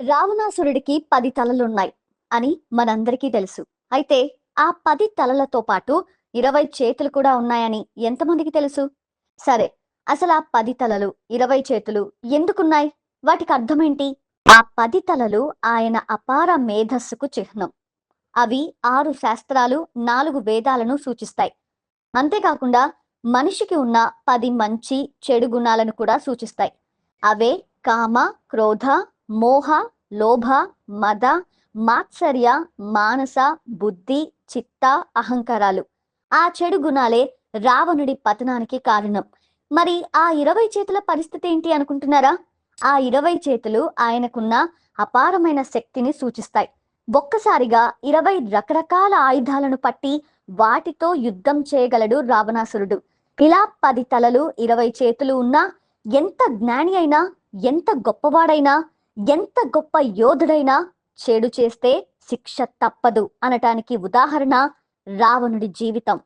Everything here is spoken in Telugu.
రావణాసురుడికి పది తలలున్నాయి అని మనందరికీ తెలుసు. అయితే ఆ పది తలలతో పాటు ఇరవై చేతులు కూడా ఉన్నాయని ఎంతమందికి తెలుసు? సరే అసలు ఆ పది తలలు ఇరవై చేతులు ఎందుకున్నాయి? వాటికి అర్థమేంటి? ఆ పది తలలు ఆయన అపార మేధస్సుకు చిహ్నం. అవి ఆరు శాస్త్రాలు నాలుగు వేదాలను సూచిస్తాయి. అంతేకాకుండా మనిషికి ఉన్న పది మంచి చెడు గుణాలను కూడా సూచిస్తాయి. అవే కామ క్రోధ మోహ లోభ మద మాత్సర్య మానస బుద్ధి చిత్త అహంకారాలు. ఆ చెడు గుణాలే రావణుడి పతనానికి కారణం. మరి ఆ ఇరవై చేతుల పరిస్థితి ఏంటి అనుకుంటున్నారా? ఆ ఇరవై చేతులు ఆయనకున్న అపారమైన శక్తిని సూచిస్తాయి. ఒక్కసారిగా ఇరవై రకరకాల ఆయుధాలను పట్టి వాటితో యుద్ధం చేయగలడు రావణాసురుడు. ఇలా పది తలలు ఇరవై చేతులు ఉన్నా ఎంత జ్ఞాని అయినా ఎంత గొప్పవాడైనా ఎంత గొప్ప యోధుడైనా చెడు చేస్తే శిక్ష తప్పదు అనటానికి ఉదాహరణ రావణుడి జీవితం.